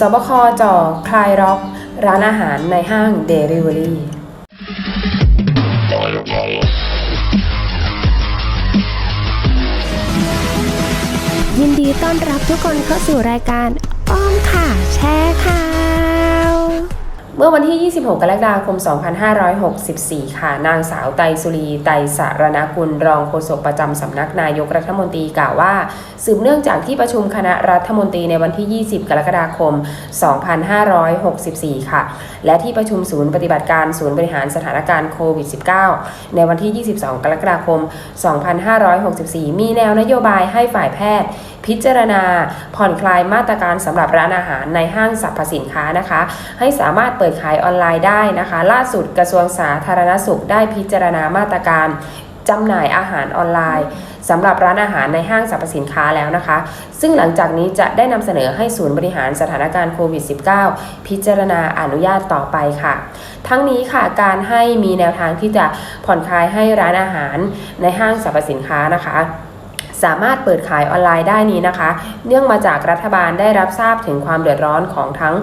สบคจ่อคลายล็อก ร้านอาหารในห้างเดลิเวอรี่ยินดีต้อนรับทุกคนเข้าสู่รายการ อ้อมค่ะ แชร์ข่ะ เมื่อวันที่ 26 กรกฎาคม 2564 ค่ะ นางสาวไตรสุรี ไตรสารณกุล รองโฆษกประจำสำนักนายกรัฐมนตรีกล่าวว่า สืบเนื่องจากที่ประชุมคณะรัฐมนตรีในวันที่ 20 กรกฎาคม 2564 ค่ะ และที่ประชุมศูนย์ปฏิบัติการศูนย์บริหารสถานการณ์โควิด -19 ในวันที่ 22 กรกฎาคม 2564 มีแนวนโยบายให้ฝ่ายแพทย์ พิจารณา ผ่อนคลายมาตรการสำหรับร้านอาหารในห้างสรรพสินค้านะคะ ให้สามารถเปิดขายออนไลน์ได้นะคะ ล่าสุดกระทรวงสาธารณสุขได้พิจารณามาตรการจำหน่ายอาหารออนไลน์สำหรับร้านอาหารในห้างสรรพสินค้าแล้วนะคะ ซึ่งหลังจากนี้จะได้นำเสนอให้ศูนย์บริหารสถานการณ์โควิด -19 พิจารณาอนุญาตต่อไปค่ะ ทั้งนี้ค่ะการให้มีแนวทางที่จะผ่อนคลายให้ร้านอาหารในห้างสรรพสินค้านะคะ สามารถเปิดขายออนไลน์ได้นี้นะคะ เนื่องมาจากรัฐบาลได้รับทราบถึงความเดือดร้อนของทั้ง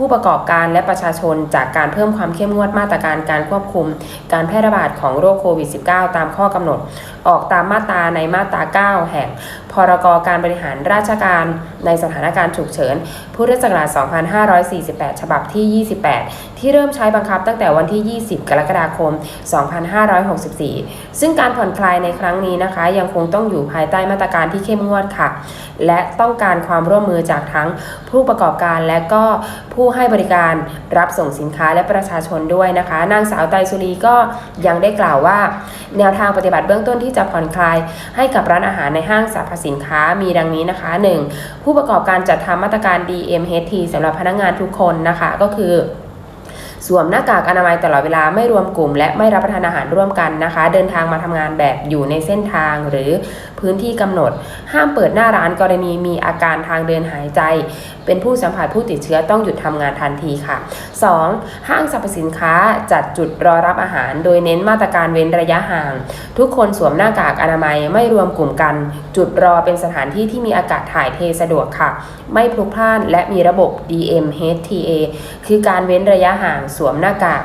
ผู้ประกอบการและประชาชนจากการเพิ่มความเข้มงวดมาตรการการควบคุม การแพร่ระบาดของโรคโควิด -19 ตามข้อกำหนด ออกตามมาตราในมาตรา 9 แห่ง พรกการบริหารราชการในสถานการณ์ฉุกเฉิน พุทธศักราช 2548 ฉบับที่ 28 ที่เริ่มใช้บังคับตั้งแต่วันที่ 20 กรกฎาคม 2564 ซึ่งการผ่อนคลายในครั้งนี้นะคะ ยังคงต้องอยู่ภายใต้มาตรการที่เข้มงวดค่ะ และต้องการความร่วมมือจากทั้งผู้ประกอบการและก็ผู้ให้บริการรับส่งสินค้าและประชาชนด้วยนะคะ นางสาวไตรสุรีก็ยังได้กล่าวว่า แนวทางปฏิบัติเบื้องต้นที่จะผ่อนคลาย ให้กับร้านอาหารในห้างสรรพสินค้ามีดังนี้นะคะ 1. ผู้ประกอบการจัดทำมาตรการ DMHT สำหรับพนักงานทุกคนนะคะก็คือ สวมหน้ากากอนามัยตลอดเวลาไม่รวมกลุ่ม และไม่รับประทานอาหารร่วมกันนะคะ เดินทางมาทำงานแบบอยู่ในเส้นทางหรือพื้นที่กำหนด ห้ามเปิดหน้าร้านกรณีมีอาการทางเดินหายใจ เป็นผู้สัมผัสผู้ติดเชื้อต้องหยุดทำงานทันทีค่ะ 2. ห้างสรรพสินค้าจัดจุดรอรับอาหาร โดยเน้นมาตรการเว้นระยะห่าง ทุกคนสวมหน้ากากอนามัยไม่รวมกลุ่มกัน จุดรอเป็นสถานที่ที่มีอากาศถ่ายเทสะดวกค่ะ ไม่พลุกพล่านและมีระบบ DMHTA คือการเว้นระยะห่างสวมหน้ากาก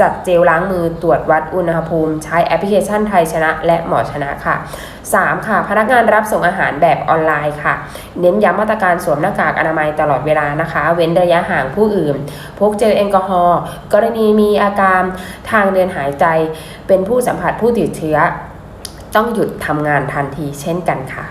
จัดเจลล้างมือตรวจวัดอุณหภูมิ ใช้แอปพลิเคชันไทยชนะ และหมอชนะค่ะ 3. ค่ะ พนักงานรับส่งอาหารแบบออนไลน์ค่ะ เน้นย้ำมาตรการสวมหน้ากากอนามัยตลอดเวลานะคะ เว้นระยะห่างผู้อื่น พกเจลแอลกอฮอล์กรณีมีอาการทางเดินหายใจ เป็นผู้สัมผัสผู้ติดเชื้อ ต้องหยุดทำงานทันทีเช่นกันค่ะ